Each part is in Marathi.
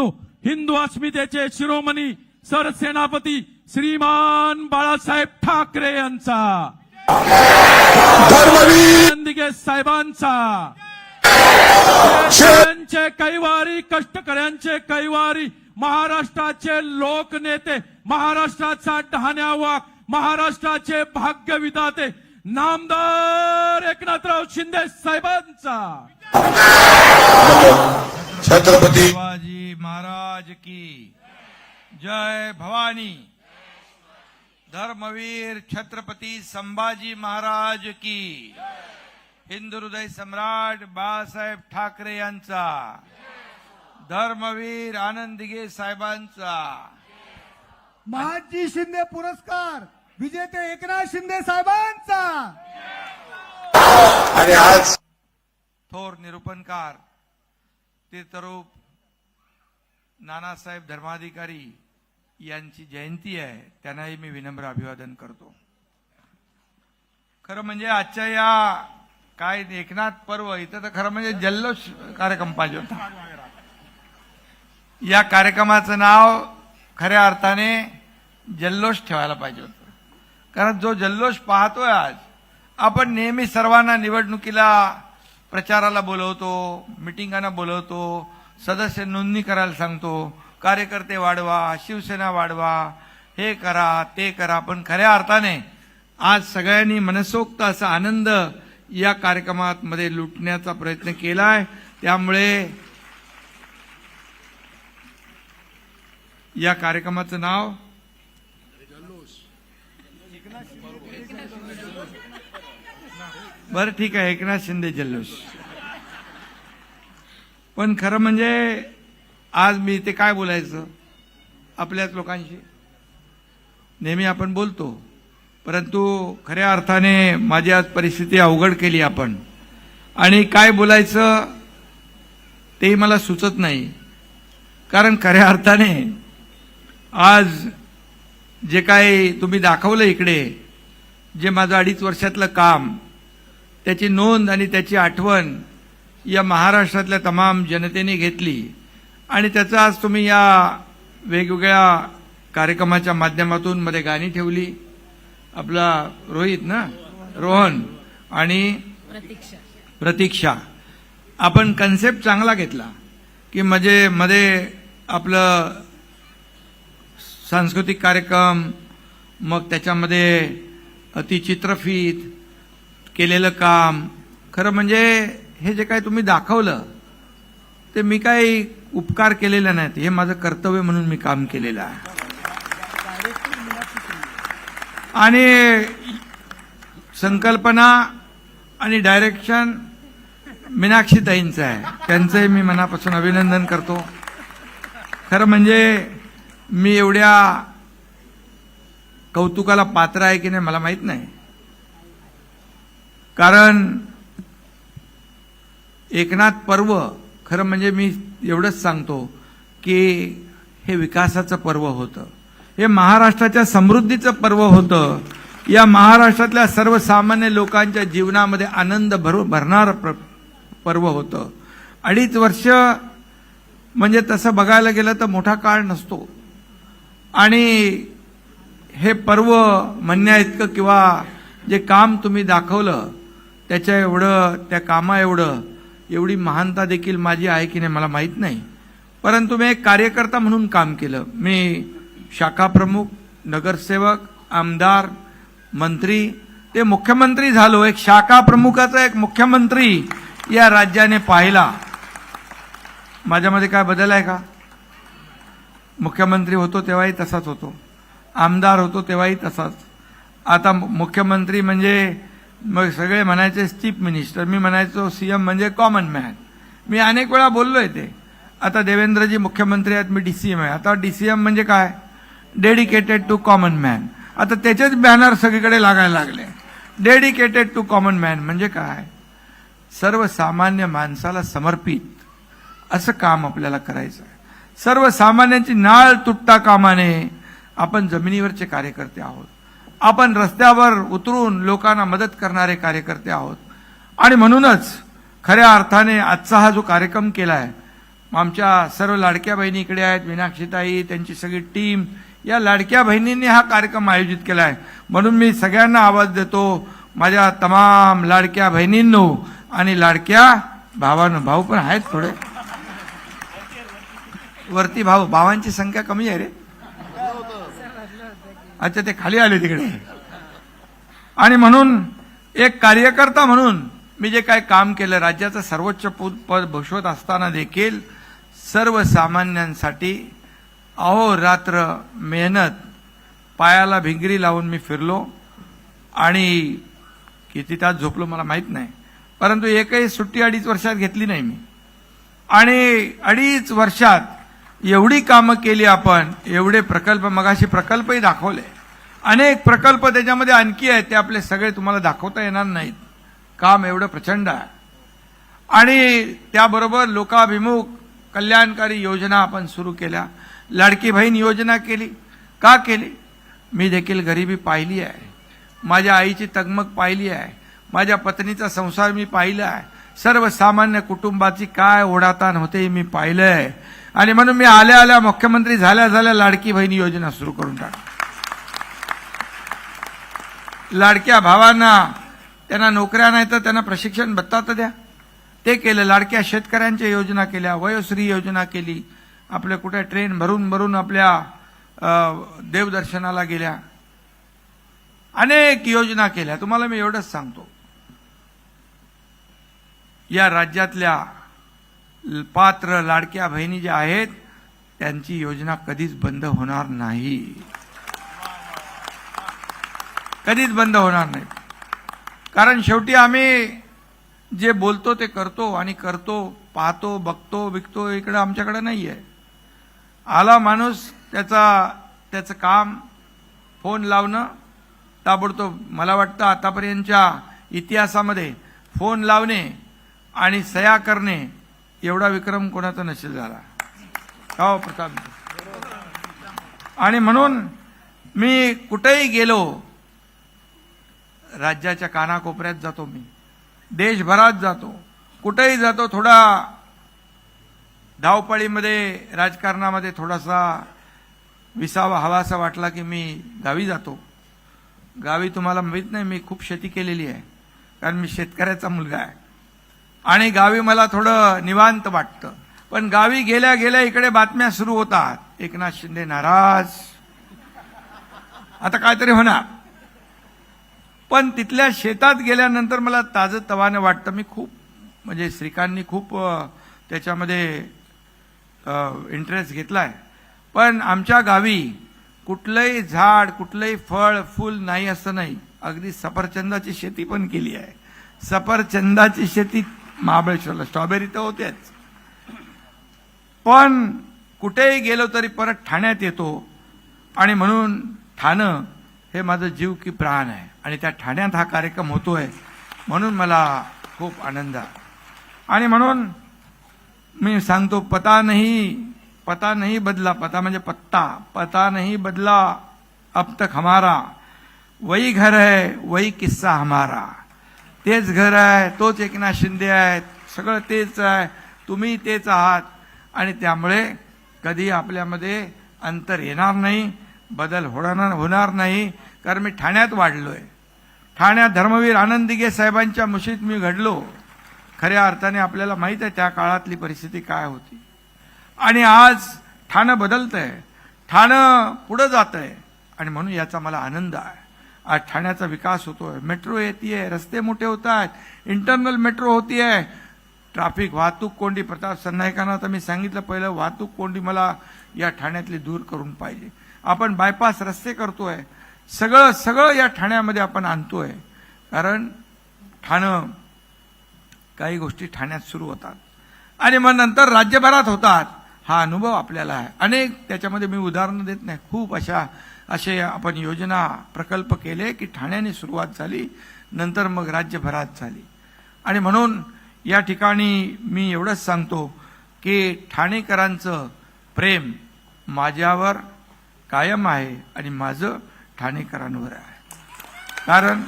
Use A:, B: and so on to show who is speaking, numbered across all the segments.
A: बंधू हिंदू अस्मितेचे शिरोमणी सरसेनापती श्रीमान बाळासाहेब ठाकरे यांचा. साहेबांचा. शेतकऱ्यांचे कैवारी कष्टकऱ्यांचे कैवारी महाराष्ट्राचे लोकनेते महाराष्ट्राचा डहाण्यावाग महाराष्ट्राचे भाग्यविधाते नामदार एकनाथराव शिंदे साहेबांचा.
B: छत्रपती
C: शिवाजी महाराज की। जय भवानी। धर्मवीर छत्रपती संभाजी महाराज की। हिंदू हृदय सम्राट बाळासाहेब ठाकरे यांचा। धर्मवीर आनंदगे साहेबांचा।
D: महाजी शिंदे पुरस्कार विजेते एकनाथ शिंदे साहेबांचा।
B: आणि आज
C: थोर निरूपणकार तीर्थरूप नानासाहेब धर्माधिकारी यांची जयंती आहे त्यांनाही मी विनम्र अभिवादन करतो. खरं म्हणजे आजच्या या काय एकनाथ पर्व इथं तर खरं म्हणजे जल्लोष कार्यक्रम पाहिजे होता. या कार्यक्रमाचं नाव खऱ्या अर्थाने जल्लोष ठेवायला पाहिजे होतं. कारण जो जल्लोष पाहतोय आज आपण नेहमी सर्वांना निवडणुकीला प्रचाराला बोलवतो मिटिंगांना बोलवतो सदस्य नोंदणी करायला सांगतो कार्यकर्ते वाढवा शिवसेना वाढवा हे करा ते करा पण खऱ्या अर्थाने आज सगळ्यांनी मनसोक्त असा आनंद या कार्यक्रमात मध्ये लुटण्याचा प्रयत्न केला आहे त्यामुळे या कार्यक्रमाचं नाव बरं ठीक आहे. एकनाथ शिंदे जल्लोष. पण खरं म्हणजे आज मी ते काय बोलायचं? आपल्याच लोकांशी. नेहमी आपण बोलतो. परंतु खऱ्या अर्थाने माझी आज परिस्थिती अवघड केली आपण. आणि काय बोलायचं तेही मला सुचत नाही. कारण खऱ्या अर्थाने आज जे काय तुम्ही दाखवलं इकडे जे माझं अडीच वर्षातलं काम त्याची नोंद आणि त्याची आठवण या महाराष्ट्रातल्या तमाम जनतेने घेतली. आणि त्याचं आज तुम्ही या वेगवेगळ्या कार्यक्रमाच्या माध्यमातून मध्ये गाणी ठेवली. आपला रोहित ना? रोहन आणि प्रतीक्षा. आपण कन्सेप्ट चांगला घेतला की म्हणजे मध्ये आपलं सांस्कृतिक कार्यक्रम मग त्याच्यामध्ये अतिचित्रफीत केलेलं काम. खरं म्हणजे हे जे काय तुम्ही दाखवलं ते मी काही उपकार केलेले नाहीत. हे माझं कर्तव्य म्हणून मी काम केलेलं आहे. आणि संकल्पना आणि डायरेक्शन मीनाक्षीताईंचं आहे. त्यांचंही मी मनापासून अभिनंदन करतो. खरं म्हणजे मी एवढ्या कौतुकाला पात्र आहे की नाही मला माहीत नाही. कारण एकनाथ पर्व खरं म्हणजे मी एवढंच सांगतो की हे विकासाचं पर्व होतं. हे महाराष्ट्राच्या समृद्धीचं पर्व होतं. या महाराष्ट्रातल्या सर्वसामान्य लोकांच्या जीवनामध्ये आनंद भर भरणारं प्र पर्व होतं. अडीच वर्ष म्हणजे तसं बघायला गेलं तर मोठा काळ नसतो. आणि हे पर्व म्हणण्याइतकं किंवा जे काम तुम्ही दाखवलं त्याच्या एवढं त्या कामा एवढं एवढी महानता देखील माझी आहे की नाही मला माहीत नाही. परंतु मी एक कार्यकर्ता म्हणून काम केलं. मी शाखा प्रमुख नगरसेवक आमदार मंत्री ते मुख्यमंत्री झालो. एक शाखा प्रमुखाचा एक मुख्यमंत्री या राज्याने पाहिला. माझ्यामध्ये काय बदल आहे का? मुख्यमंत्री होतो तेव्हाही तसाच होतो. आमदार होतो तेव्हाही तसाच. आता मुख्यमंत्री म्हणजे मग सगळे म्हणायचे चीफ मिनिस्टर मी म्हणायचो सीएम म्हणजे कॉमन मॅन मी अनेक वेळा बोललोय ते. आता देवेंद्रजी मुख्यमंत्री आहेत मी डीसीएम आहे. आता डीसीएम म्हणजे काय? डेडिकेटेड टू कॉमन मॅन आता त्याचेच बॅनर सगळीकडे लागायला लागले. डेडिकेटेड टू कॉमन मॅन म्हणजे काय? सर्वसामान्य माणसाला समर्पित. असं काम आपल्याला करायचं आहे. सर्वसामान्यांची नाळ तुटता कामाने आपण जमिनीवरचे कार्यकर्ते आहोत. आपण रस्त्यावर उतरून लोकांना मदत करणारे कार्यकर्ते आहोत. आणि म्हणूनच खऱ्या अर्थाने आजचा हा जो कार्यक्रम केला आहे आमच्या सर्व लाडक्या बहिणी इकडे आहेत मीनाक्षीताई त्यांची सगळी टीम या लाडक्या बहिणींनी हा कार्यक्रम आयोजित केला आहे म्हणून मी सगळ्यांना आवाज देतो माझ्या तमाम लाडक्या बहिणींनो आणि लाडक्या भावानं. भाऊ पण आहेत थोडे. वरती भाऊ भावांची संख्या कमी आहे रे. अच्छा ते खाली आले तिकडे. आणि म्हणून एक कार्यकर्ता म्हणून मी जे काय काम केलं राज्याचं सर्वोच्च पद पद भूषवत असताना देखील सर्वसामान्यांसाठी अहोरात्र मेहनत पायाला भिंगरी लावून मी फिरलो. आणि किती तास झोपलो मला माहीत नाही. परंतु एकही सुट्टी अडीच वर्षात घेतली नाही मी. आणि अडीच वर्षात एवढी कामं केली आपण एवढे प्रकल्प मगाशी प्रकल्पही दाखवले. अनेक प्रकल्प त्याच्यामध्ये आणखी आहेत ते आपले सगळे तुम्हाला दाखवता येणार नाहीत. काम एवढं प्रचंड आहे. आणि त्याबरोबर लोकाभिमुख कल्याणकारी योजना आपण सुरू केल्या. लाडकी बहीण योजना केली. का केली? मी देखील गरिबी पाहिली आहे. माझ्या आईची तगमग पाहिली आहे. माझ्या पत्नीचा संसार मी पाहिला आहे. सर्वसामान्य कुटुंबाची काय ओढाताण होते मी पाहिलं आहे आणि म्हणून मी आल्या आल्या मुख्यमंत्री झाल्या झाल्या लाडकी बहीण योजना सुरू करून टाक लाडक्या भावांना त्यांना नोकऱ्या नाही तर त्यांना प्रशिक्षण भत्ता तर द्या. ते केलं लाडक्या शेतकऱ्यांच्या योजना केल्या वयोश्री योजना केली. आपल्या कुठे ट्रेन भरून भरून आपल्या देवदर्शनाला गेल्या. अनेक योजना केल्या. तुम्हाला मी एवढंच सांगतो. या राज्यातल्या पात्र लाडक्या बहिणी ज्या आहेत त्यांची योजना कधीच बंद होणार नाही. कधीच बंद होणार नाही. कारण शेवटी आम्ही जे बोलतो ते करतो आणि करतो पाहतो बघतो विकतो इकडं आमच्याकडे नाही आहे आला माणूस त्याचा त्याचं काम फोन लावणं ताबडतोब मला वाटतं आतापर्यंतच्या इतिहासामध्ये फोन लावणे आणि सया करणे एवढा विक्रम कोणाचा नसेल झाला? हो प्रताप. आणि म्हणून मी कुठेही गेलो राज्याच्या कानाकोपऱ्यात जातो मी. देशभरात जातो. कुठेही जातो थोडा धावपळीमध्ये राजकारणामध्ये थोडासा विसावा हवासा वाटला की मी गावी जातो. गावी तुम्हाला माहीत नाही मी खूप शेती केलेली आहे. कारण मी शेतकऱ्याचा मुलगा आहे. आणि गावी मला थोडं निवांत वाटतं. पण गावी गेल्या गेल्या इकडे बातम्या सुरू होतात. एकनाथ शिंदे नाराज. आता काहीतरी होणार. पण तिथल्या शेतात गेल्यानंतर मला ताजं तवानं वाटतं मी खूप म्हणजे श्रीकांतनी खूप त्याच्यामध्ये इंटरेस्ट घेतलाय. पण आमच्या गावी कुठलंही झाड कुठलंही फळ फूल नाही असं नाही. अगदी सफरचंदाची शेती पण केली आहे. सफरचंदाची शेती महाबळेश्वरला. स्ट्रॉबेरी तर होतेच. पण कुठेही गेलो तरी परत ठाण्यात येतो आणि म्हणून ठाणं हे माझं जीव की प्राण आहे. आणि त्या ठाण्यात हा कार्यक्रम होतोय म्हणून मला खूप आनंद आणि म्हणून मी सांगतो पता नाही पता नाही बदला पता म्हणजे पत्ता पता नाही बदला अब तक हमारा वही घर है वही किस्सा हमारा. तेच घर आहे तोच एकनाथ शिंदे आहेत सगळं तेच आहे तुम्ही तेच आहात. आणि त्यामुळे कधी आपल्यामध्ये अंतर येणार नाही बदल होणार होणार नाही कारण मी ठाण्यात वाढलो आहे ठाण्यात धर्मवीर आनंद साहेबांच्या मुशीत मी घडलो. खऱ्या अर्थाने आपल्याला माहीत आहे त्या काळातली परिस्थिती काय होती. आणि आज ठाणं बदलतंय ठाणं पुढं जातंय. आणि म्हणून याचा मला आनंद आहे. आज ठाण्याचा विकास होतोय. मेट्रो येते रस्ते मोठे होत आहेत इंटरनल मेट्रो होतीये. ट्रॅफिक वाहतूक कोंडी प्रताप सरनाईकांना तर मी सांगितलं पहिलं वाहतूक कोंडी मला या ठाण्यातली दूर करून पाहिजे. आपण बायपास रस्ते करतोय. सगळं सगळं या ठाण्यामध्ये आपण आणतोय. कारण ठाणं काही गोष्टी ठाण्यात सुरू होतात. आणि मग नंतर राज्यभरात होतात. हा अनुभव आपल्याला आहे. अनेक त्याच्यामध्ये मी उदाहरणं देत नाही. खूप अशा असे आपण योजना प्रकल्प केले की ठाण्याने सुरुवात झाली नंतर मग राज्यभरात झाली. आणि म्हणून या ठिकाणी मी एवढंच सांगतो की ठाणेकरांचं प्रेम माझ्यावर कायम आहे आणि माझं ठाणेकरांवर आहे. कारण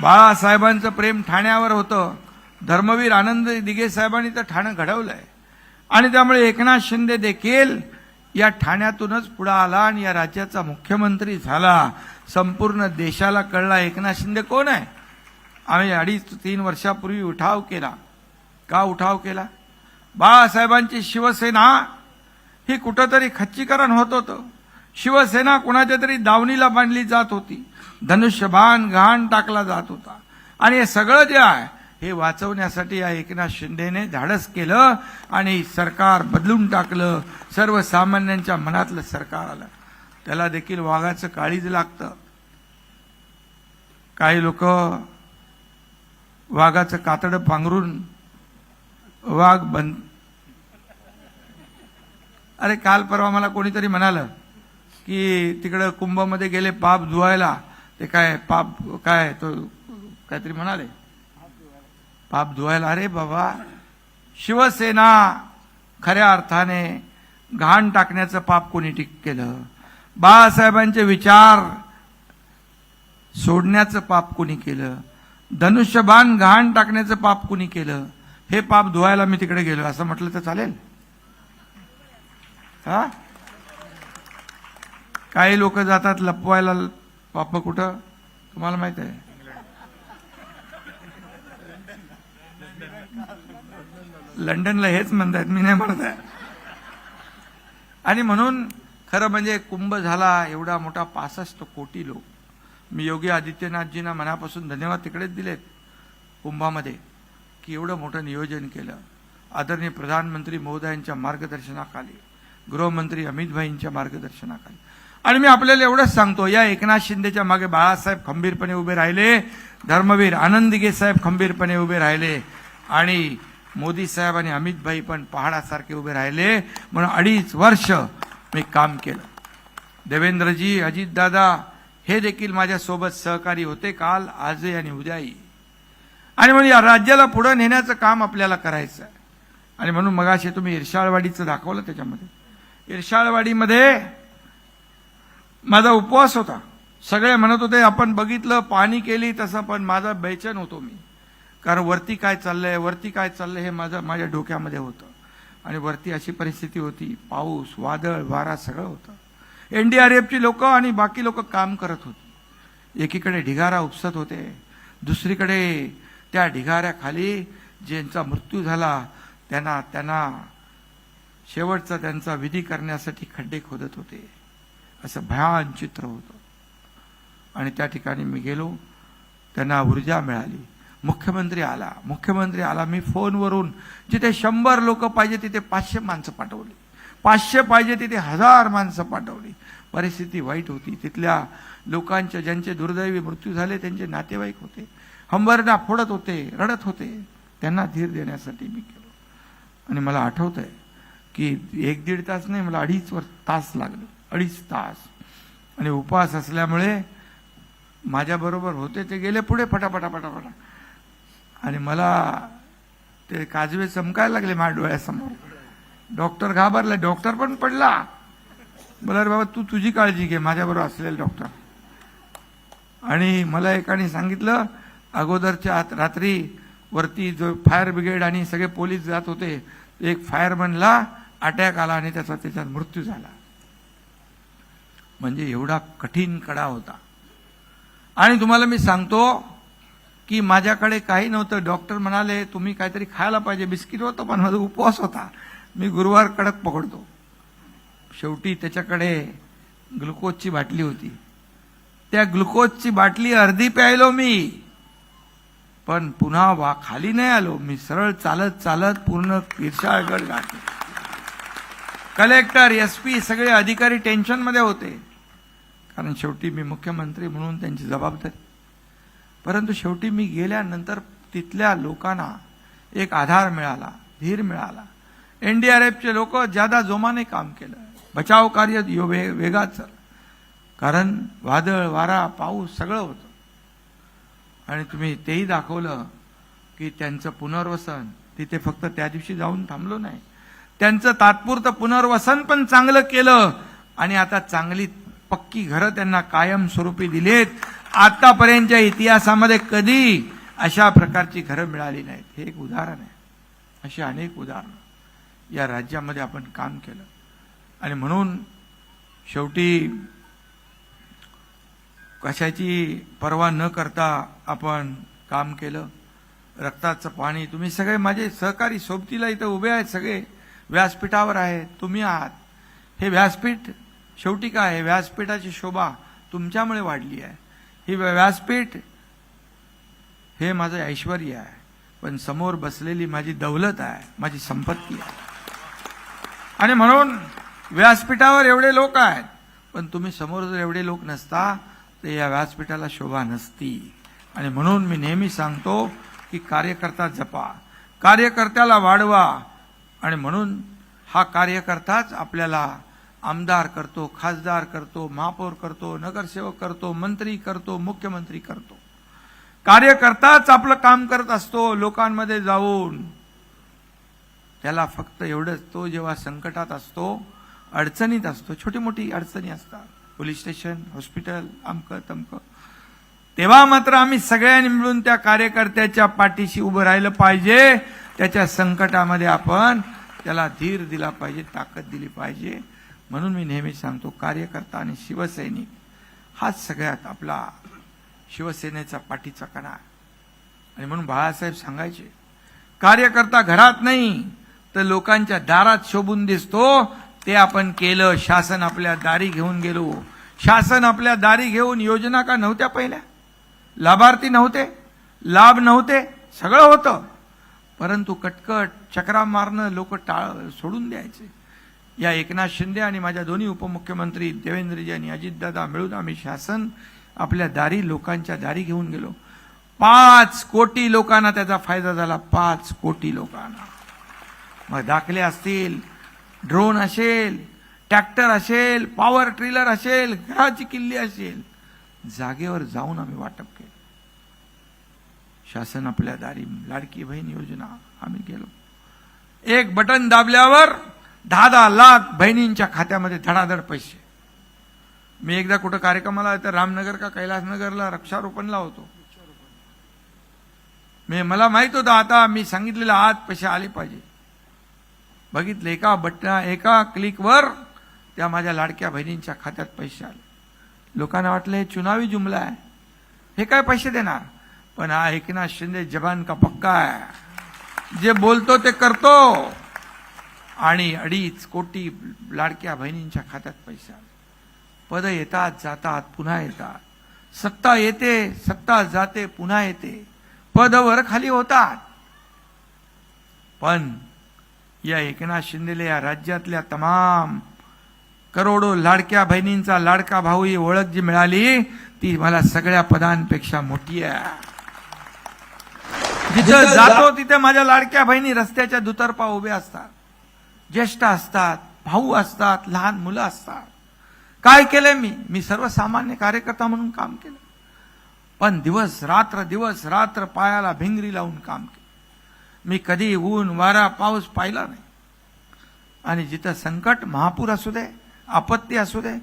C: बाळासाहेबांचं प्रेम ठाण्यावर होतं. धर्मवीर आनंद दिघे साहेबांनी तर ठाणं घडवलं आहे आणि त्यामुळे एकनाथ शिंदे देखील या ठाण्यातूनच पुढे आला आणि या राज्याचा मुख्यमंत्री झाला. संपूर्ण देशाला कळला एकनाथ शिंदे कोण आहे? आम्ही अडीच तीन वर्षापूर्वी उठाव केला. का उठाव केला? बाळासाहेबांची शिवसेना ही कुठंतरी खच्चीकरण होत होतं. शिवसेना कुणाच्या तरी दावणीला बांधली जात होती. धनुष्यबाण घाण टाकला जात होता. आणि हे सगळं जे आहे हे वाचवण्यासाठी या एकनाथ शिंदेने धाडस केलं आणि सरकार बदलून टाकलं. सर्वसामान्यांच्या मनातलं सरकार आलं. त्याला देखील वाघाचं काळीज लागतं. काही लोक वाघाचं कातडं पांघरून वाघ बंद अरे काल परवा मला कोणीतरी म्हणालं की तिकडं कुंभमध्ये गेले पाप धुवायला. ते काय पाप काय तो काहीतरी म्हणाले. पाप धुवायला अरे बाबा शिवसेना खऱ्या अर्थाने घाण टाकण्याचं पाप कोणी टिक केलं? बाळासाहेबांचे विचार सोडण्याचं पाप कोणी केलं? धनुष्यबाण घाण टाकण्याचं पाप कोणी केलं? हे पाप धुवायला मी तिकडे गेलो असं म्हटलं तर चालेल. हा? काही लोक जातात लपवायला पाप कुठं? तुम्हाला माहीत आहे. लंडनला हेच म्हणतात मी नाही म्हणत आहे. आणि म्हणून खरं म्हणजे कुंभ झाला एवढा मोठा पासष्ट कोटी लोक. मी योगी आदित्यनाथजींना मनापासून धन्यवाद तिकडेच दिलेत कुंभामध्ये की एवढं मोठं नियोजन केलं. आदरणीय प्रधानमंत्री महोदयांच्या मार्गदर्शनाखाली गृहमंत्री अमित भाईंच्या मार्गदर्शनाखाली. आणि मी आपल्याला एवढंच सांगतो या एकनाथ शिंदेच्या मागे बाळासाहेब खंबीरपणे उभे राहिले धर्मवीर आनंदगे साहेब खंबीरपणे उभे राहिले. आणि मोदी साहेब आणि अमितभाई पण पहाडासारखे उभे राहिले. म्हणून अडीच वर्ष मी काम केलं. देवेंद्रजी अजितदादा हे देखील माझ्यासोबत सहकारी होते काल आजही आणि उद्याही. आणि म्हणून या राज्याला पुढं नेण्याचं काम आपल्याला करायचं आहे. आणि म्हणून मगाशी तुम्ही इर्शाळवाडीचं दाखवलं त्याच्यामध्ये. इर्शाळवाडीमध्ये माझा उपवास होता. सगळे म्हणत होते आपण बघितलं पाणी केली तसं पण माझा बेचन होतो मी. कारण वरती काय चाललंय वरती काय चाललंय हे माझं माझ्या डोक्यामध्ये होतं. आणि वरती अशी परिस्थिती होती. पाऊस वादळ वारा सगळं होतं. एनडीआरएफची लोक आणि बाकी लोक काम करत होती. एकीकडे ढिगारा उपसत होते. दुसरीकडे त्या ढिगाऱ्याखाली ज्यांचा मृत्यू झाला त्यांना त्यांना शेवटचा त्यांचा विधी करण्यासाठी खड्डे खोदत होते. असं भयान चित्र होतं. आणि त्या ठिकाणी मी गेलो. त्यांना ऊर्जा मिळाली. मुख्यमंत्री आला. मुख्यमंत्री आला. मी फोनवरून जिथे शंभर लोक पाहिजे तिथे पाचशे माणसं पाठवली. पाचशे पाहिजे तिथे हजार माणसं पाठवली. परिस्थिती वाईट होती. तिथल्या लोकांच्या ज्यांचे दुर्दैवी मृत्यू झाले त्यांचे नातेवाईक होते. हंबरडा फोडत होते रडत होते. त्यांना धीर देण्यासाठी मी केलो. आणि मला आठवत आहे की एक दीड तास नाही मला अडीच वर तास लागले. अडीच तास. आणि उपवास असल्यामुळे माझ्याबरोबर होते ते गेले पुढे फटाफटा फटाफटा. आणि मला ते काजवे चमकायला लागले माझ्या डोळ्यासमोर. डॉक्टर घाबरला. डॉक्टर पण पडला. बोला रे बाबा तू तुझी काळजी घे. माझ्याबरोबर असलेले डॉक्टर. आणि मला एकाने सांगितलं अगोदरच्या आत रात्री वरती जो फायर ब्रिगेड आणि सगळे पोलीस जात होते एक फायरमनला अटॅक आला आणि त्याचा त्याच्यात मृत्यू झाला. म्हणजे एवढा कठीण कडा होता. आणि तुम्हाला मी सांगतो की माझ्याकडे काही नव्हतं. डॉक्टर म्हणाले तुम्ही काहीतरी खायला पाहिजे. बिस्किट होतं पण माझा उपवास होता. मी गुरुवार कडक पकडतो. शेवटी त्याच्याकडे ग्लुकोजची बाटली होती. त्या ग्लुकोजची बाटली अर्धी प्यायलो मी पण पुन्हा वा खाली नाही आलो. मी सरळ चालत चालत पूर्ण किरशाळगड गाठलो. कलेक्टर एस पी सगळे अधिकारी टेन्शनमध्ये होते. कारण शेवटी मी मुख्यमंत्री म्हणून त्यांची जबाबदारी परंतु शेवटी मी गेल्यानंतर तिथल्या लोकांना एक आधार मिळाला धीर मिळाला. एनडीआरएफचे लोक ज्यादा जोमाने काम केलं. बचाव कार्य यो वे वेगाचं कारण वादळ वारा पाऊस सगळं होतं. आणि तुम्ही तेही दाखवलं की त्यांचं पुनर्वसन तिथे फक्त त्या दिवशी जाऊन थांबलो नाही. त्यांचं तात्पुरतं पुनर्वसन पण चांगलं केलं आणि आता चांगली पक्की घरं त्यांना कायमस्वरूपी दिलेत. आतापर्यंतच्या इतिहासामध्ये कधी अशा प्रकारची घरं मिळाली नाहीत. हे एक उदाहरण आहे. अशी अनेक उदाहरणं. या राज्यामध्ये आपण काम केलं. आणि म्हणून शेवटी कशाची पर्वा न करता आपण काम केलं. रक्ताचं पाणी तुम्ही सगळे माझे सहकारी सोबतीला इथं उभे आहेत सगळे. व्यासपीठावर आहेत. तुम्ही आहात. हे व्यासपीठ शेवटी काय आहे? व्यासपीठाची शोभा तुमच्यामुळे वाढली आहे. ही व्यासपीठ हे माझं ऐश्वर आहे. पण समोर बसलेली माझी दौलत आहे माझी संपत्ती आहे. आणि म्हणून व्यासपीठावर एवढे लोक आहेत पण तुम्ही समोर जर एवढे लोक नसता तर या व्यासपीठाला शोभा नसती. आणि म्हणून मी नेहमी सांगतो की कार्यकर्ता जपा. कार्यकर्त्याला वाढवा. आणि म्हणून हा कार्यकर्ताच आपल्याला आमदार करतो खासदार करतो महापौर करतो नगरसेवक करतो मंत्री करतो मुख्यमंत्री करतो. कार्यकर्ताच आपलं काम करत असतो लोकांमध्ये जाऊन. त्याला फक्त एवढंच तो जेव्हा संकटात असतो अडचणीत असतो छोटी मोठी अडचणी असतात. पोलीस स्टेशन हॉस्पिटल अमकं तमकं. तेव्हा मात्र आम्ही सगळ्यांनी मिळून त्या कार्यकर्त्याच्या पाठीशी उभं राहिलं पाहिजे. त्याच्या संकटामध्ये आपण त्याला धीर दिला पाहिजे ताकद दिली पाहिजे. म्हणून मी नेहमी सांगतो कार्यकर्ता आणि शिवसैनिक हाच सगळ्यात आपला शिवसेनेचा पाठीचा कणा आणि म्हणून बाळासाहेब सांगायचे कार्यकर्ता घरात नाही तर लोकांच्या दारात शोभून दिसतो ते आपण केलं शासन आपल्या दारी घेऊन गेलो. शासन आपल्या दारी घेऊन योजना का नव्हत्या पहिल्या? लाभार्थी नव्हते लाभ नव्हते सगळं होतं. परंतु कटकट चक्रा मारणं लोक टाळ सोडून द्यायचे. या एकनाथ शिंदे आणि माझ्या दोन्ही उपमुख्यमंत्री देवेंद्रजी आणि अजितदादा मिळून आम्ही शासन आपल्या दारी लोकांच्या दारी घेऊन गेलो. पाच कोटी लोकांना त्याचा फायदा झाला. पाच कोटी लोकांना. मग दाखले असतील ड्रोन असेल ट्रॅक्टर असेल पॉवर ट्रिलर असेल घराची किल्ली असेल जागेवर जाऊन आम्ही वाटप केलं. शासन आपल्या दारी लाडकी बहीण योजना आम्ही गेलो एक बटन दाबल्यावर दहा दहा लाख बहिणींच्या खात्यामध्ये धडाधड पैसे. मी एकदा कुठं कार्यक्रमाला तर रामनगर का कैलासनगरला वृक्षारोपणला होतो. मी मला माहीत होतं आता मी सांगितलेलं आज पैसे आले पाहिजे. बघितले एका बटना एका क्लिकवर त्या माझ्या लाडक्या बहिणींच्या खात्यात पैसे आले. लोकांना वाटलं हे चुनावी जुमला आहे. हे काय पैसे देणार? पण हा एकनाथ शिंदे जबान का पक्का आहे? जे बोलतो ते करतो. आणि अडीच कोटी लाडक्या बहिणींच्या खात्यात पैसे आले. पद येतात जातात पुन्हा येतात. सत्ता येते सत्ता जाते पुन्हा येते. पदवर खाली होतात. पण या एकनाथ शिंदेले या राज्यातल्या तमाम करोडो लाडक्या बहिणींचा लाडका भाऊ ही ओळख जी मिळाली ती मला सगळ्या पदांपेक्षा मोठी आहे. जिथं जातो तिथे माझ्या लाडक्या बहिणी रस्त्याच्या दुतर्फा उभ्या असतात. ज्येष्ठ असतात भाऊ असतात लहान मुलं असतात. काय केलंय मी? मी सर्वसामान्य कार्यकर्ता म्हणून काम केलं. पण दिवस रात्र दिवस रात्र पायाला भिंगरी लावून काम केलं. मी कधी ऊन वारा पाऊस पाहिला नाही. आणि जिथं संकट महापूर असू दे आपत्ती असू दे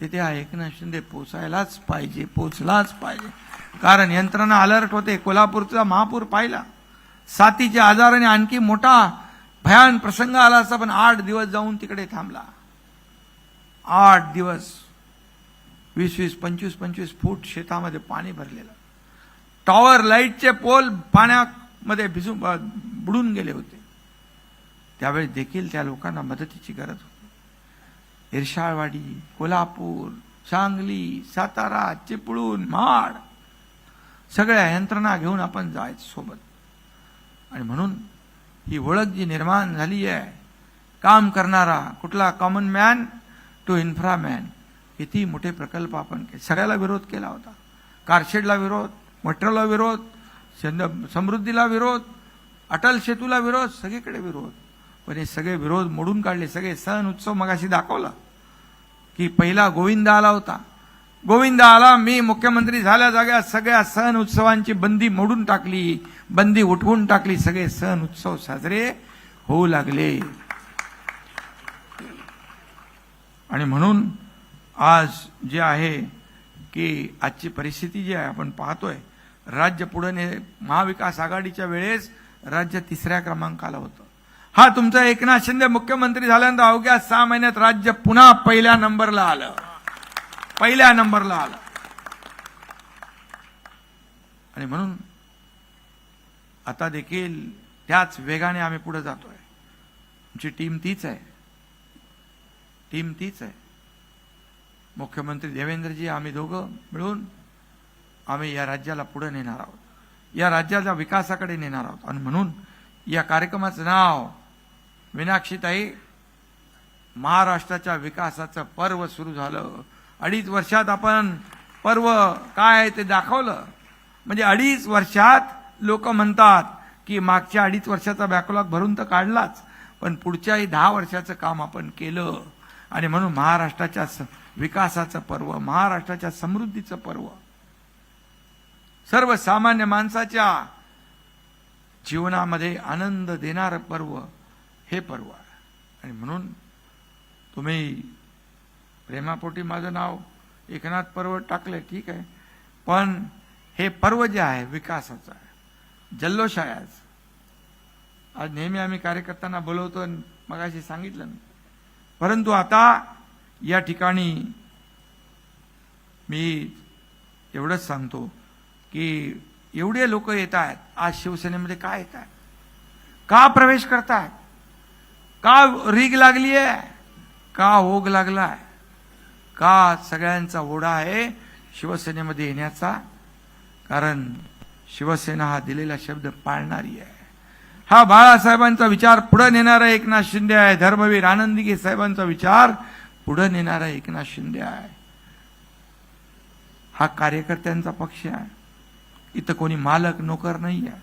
C: तिथे हा एकनाथ शिंदे पोचायलाच पाहिजे पोचलाच पाहिजे. कारण यंत्रणा अलर्ट होते. कोल्हापूरचा महापूर पाहिला. साथीच्या आजाराने आणखी मोठा भयान प्रसंग आला असता पण आठ दिवस जाऊन तिकडे थांबला. आठ दिवस वीस वीस पंचवीस पंचवीस फूट शेतामध्ये पाणी भरलेलं. टॉवर लाईटचे पोल पाण्यामध्ये भिजून बुडून गेले होते. त्यावेळी देखील त्या लोकांना मदतीची गरज होती. इरशाळवाडी कोल्हापूर सांगली सातारा चिपळूण महाड सगळ्या यंत्रणा घेऊन आपण जायचं सोबत. आणि म्हणून ही ओळख जी निर्माण झाली आहे काम करणारा कुठला common man to infra man किती मोठे प्रकल्प आपण के सगळ्याला विरोध केला होता. कारशेडला विरोध मेट्रोला विरोध समृद्धीला विरोध अटल सेतूला विरोध सगळीकडे विरोध. पण हे सगळे विरोध मोडून काढले सगळे सण उत्सव मगाशी दाखवला की पहिला गोविंद आला होता. गोविंद आला मी मुख्यमंत्री झाल्या जाग्या सगळ्या सण उत्सवांची बंदी मोडून टाकली. बंदी उठवून टाकली. सगळे सण उत्सव साजरे होऊ लागले. आणि म्हणून आज जे आहे की आजची परिस्थिती जी आहे आपण पाहतोय राज्य पुढे ने महाविकास आघाडीच्या वेळेस राज्य तिसऱ्या क्रमांकाला होतं. हा तुमचा एकनाथ शिंदे मुख्यमंत्री झाल्यानंतर अवघ्या सहा महिन्यात राज्य पुन्हा पहिल्या नंबरला आलं. पहिल्या नंबरला आला. आणि म्हणून आता देखील त्याच वेगाने आम्ही पुढे जातोय. आमची टीम तीच आहे. टीम तीच आहे. मुख्यमंत्री देवेंद्रजी आम्ही दोघं मिळून आम्ही या राज्याला पुढे नेणार आहोत. या राज्याच्या विकासाकडे नेणार आहोत. आणि म्हणून या कार्यक्रमाचं नाव मीनाक्षीताई महाराष्ट्राच्या विकासाचं पर्व सुरू झालं. अडीच वर्षात आपण पर्व काय आहे ते दाखवलं. म्हणजे अडीच वर्षात लोक म्हणतात की मागच्या अडीच वर्षाचा बॅकलॉग भरून तर काढलाच पण पुढच्याही दहा वर्षाचं काम आपण केलं. आणि म्हणून महाराष्ट्राच्या स- विकासाचं पर्व महाराष्ट्राच्या समृद्धीचं पर्व. सर्वसामान्य माणसाच्या जीवनामध्ये आनंद देणारं पर्व हे पर्व आहे. आणि म्हणून तुम्ही प्रेमापोटी माझं नाव एकनाथ पर्व टाकलंय ठीक आहे. पण हे पर्व जे आहे विकासाचं आहे. जल्लोष आहे आज. आज नेहमी आम्ही कार्यकर्त्यांना बोलवतो आणि मगाशी सांगितलं नाही परंतु आता या ठिकाणी मी एवढंच सांगतो की एवढे लोक येत आहेत आज शिवसेनेमध्ये का येत आहेत? का प्रवेश करतायत? का रीग लागली आहे का ओघ लागलाय? का सगळ्यांचा ओढा आहे शिवसेनेमध्ये येण्याचा? कारण शिवसेना हा दिलेला शब्द पाळणारी आहे. हा बाळासाहेबांचा विचार पुढे नेणारा एकनाथ शिंदे आहे. धर्मवीर आनंदीगे साहेबांचा विचार पुढे नेणारा एकनाथ शिंदे आहे. हा कार्यकर्त्यांचा पक्ष आहे. इथं कोणी मालक नोकर नाही आहे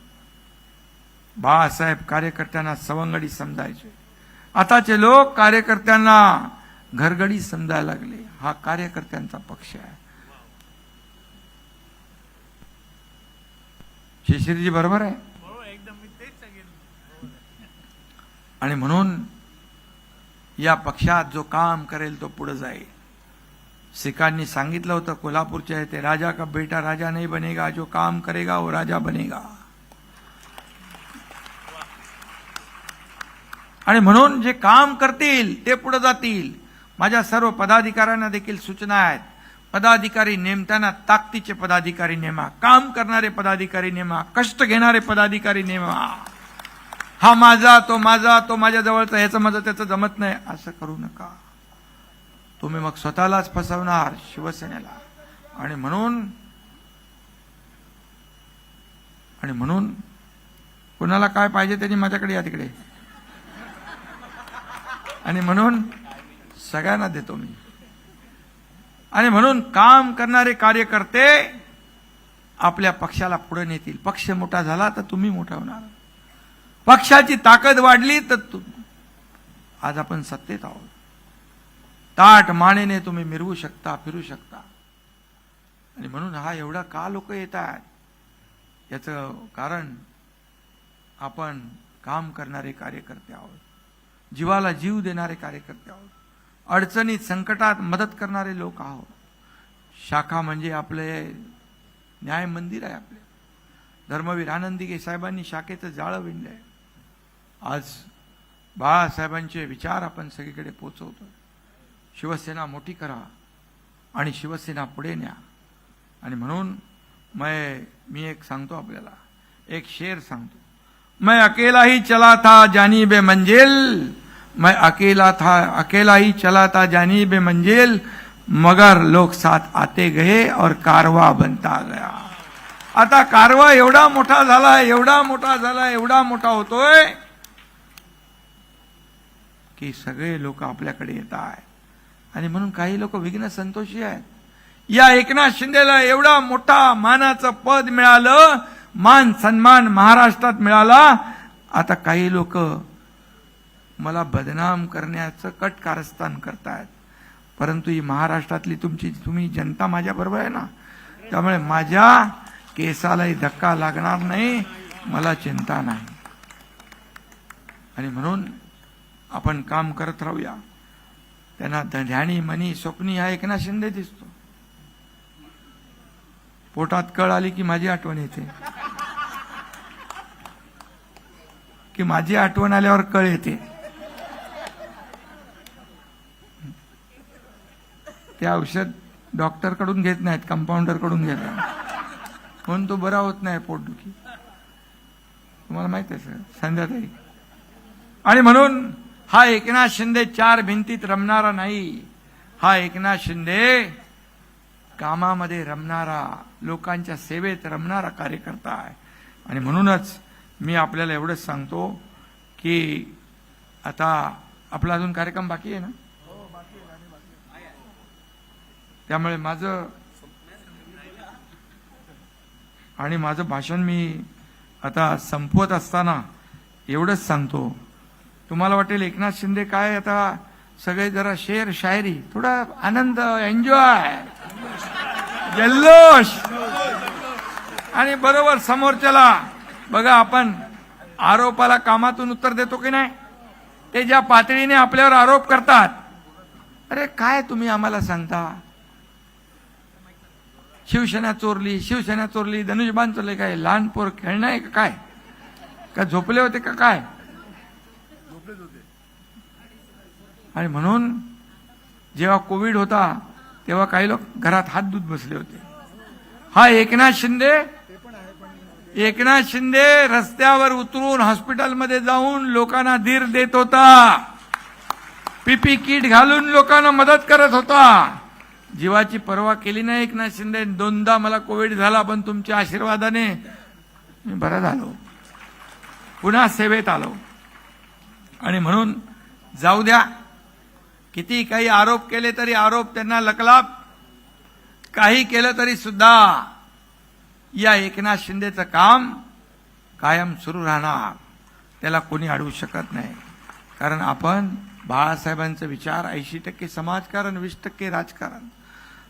C: बाळासाहेब कार्यकर्त्यांना सवंगडी समजायचे. आताचे लोक कार्यकर्त्यांना घरगडी समजायला लागले. हा कार्यकर्त्यांचा पक्ष आहे. शिशिरजी बरोबर आहे? आणि म्हणून या पक्षात जो काम करेल तो पुढे जाईल. सिखांनी सांगितलं होतं कोल्हापूरच्या येथे राजा का बेटा राजा नाही बनेगा जो काम करेगा वो राजा बनेगा. आणि म्हणून जे काम करतील ते पुढे जातील. माझ्या सर्व पदाधिकाऱ्यांना देखील सूचना आहेत. पदाधिकारी नेमताना ताकदीचे पदाधिकारी नेमा काम करणारे पदाधिकारी नेमा कष्ट घेणारे पदाधिकारी नेमा. हा माझा तो माझा तो माझ्या जवळचा ह्याचं माझं त्याचं जमत नाही. असं करू नका. तुम्ही मग स्वतःलाच फसवणार शिवसेनेला. आणि म्हणून आणि म्हणून कुणाला काय पाहिजे त्यांनी माझ्याकडे या तिकडे. आणि म्हणून सगळ्यांना देतो मी. आणि म्हणून काम करणारे कार्यकर्ते आपल्या पक्षाला पुढे नेतील. पक्ष मोठा झाला तर तुम्ही मोठा होणार. पक्षाची ताकद वाढली तर तु- आज आपण सत्तेत आहोत. ताट मानेने तुम्ही मिरवू शकता फिरू शकता. आणि म्हणून हा एवढा का लोक येत आहेत याचं कारण आपण काम करणारे कार्यकर्ते आहोत. जीवाला जीव देणारे कार्यकर्ते आहोत. अडचणीत संकटात मदत करणारे लोक आहोत. शाखा म्हणजे आपले न्याय मंदिर आहे आपले. धर्मवीर आनंदीगे साहेबांनी शाखेचं जाळं विणलं आहे आज बाळासाहेबांचे विचार आपण सगळीकडे पोचवतो शिवसेना मोठी करा आणि शिवसेना पुढे न्या. आणि म्हणून मैं मी एक सांगतो आपल्याला. एक शेर सांगतो. मैं अकेला ही चला था जानी बे मंजिल. मैं अकेला था अकेला ही चला था जानी बे मंजिल मगर लोग साथ आते गए और कारवा बनता गया। आता कारवा एवढा मोठा झाला एवढा मोठा झाला एवढा मोठा होतोय की सगळे लोक आपल्याकडे येत आहेत आणि म्हणून काही लोक विघ्न संतोषी आहेत. या एकनाथ शिंदेला एवढा मोठा मानाचं पद मिळालं मान सन्मान महाराष्ट्रात मिळाला. आता काही लोक मला बदनाम करण्याचं कट कारस्थान करतायत. परंतु ही महाराष्ट्रातली तुमची तुम्ही जनता माझ्याबरोबर आहे ना? त्यामुळे माझ्या केसालाही धक्का लागणार नाही मला चिंता नाही. आणि म्हणून आपण काम करत राहूया. त्यांना ध्यानी मनी स्वप्नी हा एकनाथ शिंदे दिसतो. पोटात कळ आली की माझी आठवण येते. की माझी आठवण आल्यावर कळ येते. ते औषध डॉक्टरकडून घेत नाहीत कंपाऊंडरकडून घेत घेतात म्हणून तो बरा होत नाही पोटदुखी. तुम्हाला माहीत आहे सर संध्याताई आणि म्हणून हा एकनाथ शिंदे चार भिंतीत रमणारा नाही. हा एकनाथ शिंदे कामामध्ये रमणारा लोकांच्या सेवेत रमणारा कार्यकर्ता आहे. आणि म्हणूनच मी आपल्याला एवढंच सांगतो की आता आपला अजून कार्यक्रम बाकी आहे ना? त्यामुळे माझं आणि माझं भाषण मी आता संपवत असताना एवढंच सांगतो. तुम्हाला वाटेल एकनाथ शिंदे काय आता सगळे जरा शेर शायरी थोडा आनंद एन्जॉय जल्लोष. आणि बरोबर समोरच्याला बघा आपण आरोपाला कामातून उत्तर देतो की नाही? ते ज्या पातळीने आपल्यावर आरोप करतात. अरे काय तुम्ही आम्हाला सांगता? शिवसेना चोरली शिवसेना चोरली धनुष्यबाण चोरले काय? लहान पोर खेळणं आहे का काय? का झोपले होते का काय? आणि म्हणून जेव्हा कोविड होता तेव्हा काही लोक घरात हात धुत बसले होते. हा एकनाथ शिंदे एकनाथ शिंदे रस्त्यावर उतरून हॉस्पिटलमध्ये जाऊन लोकांना धीर देत होता. पीपी किट घालून लोकांना मदत करत होता. जीवाची पर्वा केली नाही एकनाथ शिंदे दोनदा मला कोविड झाला पण तुमच्या आशीर्वादाने मी बरा झालो. पुन्हा सेवेत आलो. आणि म्हणून जाऊ द्या. किती काही आरोप केले तरी आरोप त्यांना लकलाप. काही केलं तरी सुद्धा या एकनाथ शिंदेचं काम कायम सुरू राहणार. त्याला कोणी अडवू शकत नाही. कारण आपण बाळासाहेबांचा विचार ऐंशी टक्के समाजकारण वीस टक्के राजकारण.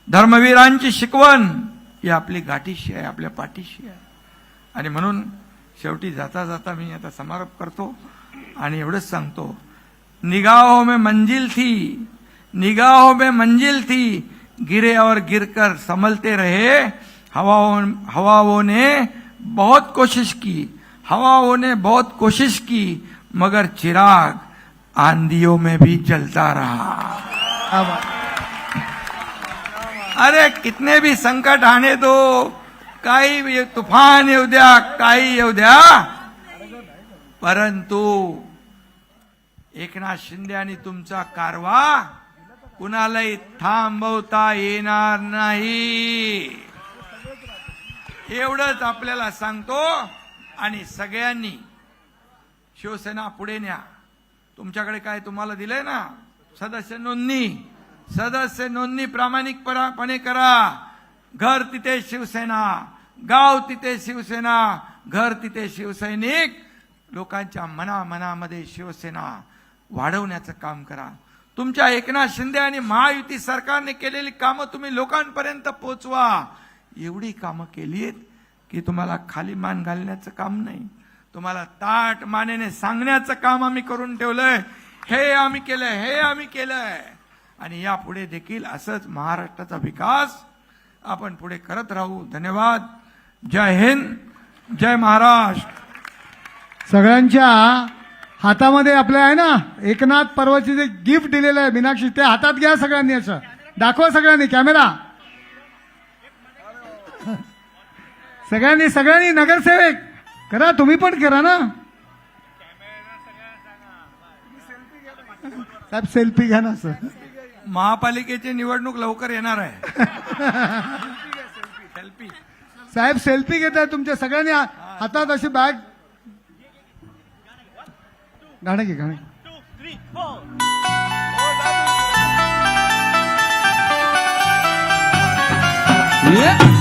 C: धर्मवीरांची शिकवण ही आपली गाठीशी आहे आपल्या पाठीशी आहे. आणि म्हणून शेवटी जाता जाता मी आता समारोप करतो आणि एवढंच सांगतो. निगाहो में मंजिल थी निगाहो में मंजिल थी गिरे और गिरकर संभलते रहे। हवाओं हवाओं ने बहुत कोशिश की हवाओं ने बहुत कोशिश की मगर चिराग आंधियों में भी जलता रहा। अरे कितने भी संकट आने दो। काही तुफान येऊ द्या काही येऊ द्या परंतु एकनाथ शिंदे आणि तुमचा कारवा कुणालाही थांबवता येणार नाही. एवढंच आपल्याला सांगतो आणि सगळ्यांनी शिवसेना पुढे न्या. तुमच्याकडे काय तुम्हाला दिलंय ना? सदस्य नोंदणी सदस्य नोंदणी प्रामाणिकपणे करा. घर तिथे शिवसेना गाव तिथे शिवसेना घर तिथे शिवसैनिक. लोकांच्या मना मनामध्ये शिवसेना वाढवण्याचं काम करा. तुमच्या एकनाथ शिंदे आणि महायुती सरकारने केलेली कामं तुम्ही लोकांपर्यंत पोचवा. एवढी कामं केली आहेत की तुम्हाला खाली मान घालण्याचं काम नाही. तुम्हाला ताट मानेने सांगण्याचं काम आम्ही करून ठेवलंय. हे आम्ही केलंय हे आम्ही केलंय. आणि यापुढे देखील असंच महाराष्ट्राचा विकास आपण पुढे करत राहू. धन्यवाद. जय हिंद. जय महाराष्ट्र.
D: सगळ्यांच्या हातामध्ये आपल्या आहे ना एकनाथ पर्वाची जे गिफ्ट दिलेलं आहे मीनाक्षी ते हातात घ्या सगळ्यांनी असं. दाखवा सगळ्यांनी कॅमेरा. सगळ्यांनी सगळ्यांनी नगरसेवक. करा तुम्ही पण करा ना. साहेब सेल्फी घ्या ना सर
C: महापालिकेची निवडणूक लवकर येणार आहे सेल्फी
D: साहेब सेल्फी घेत आहे तुमच्या सगळ्यांनी हातात अशी बॅग गाणं घे गाणं.
E: Yeah.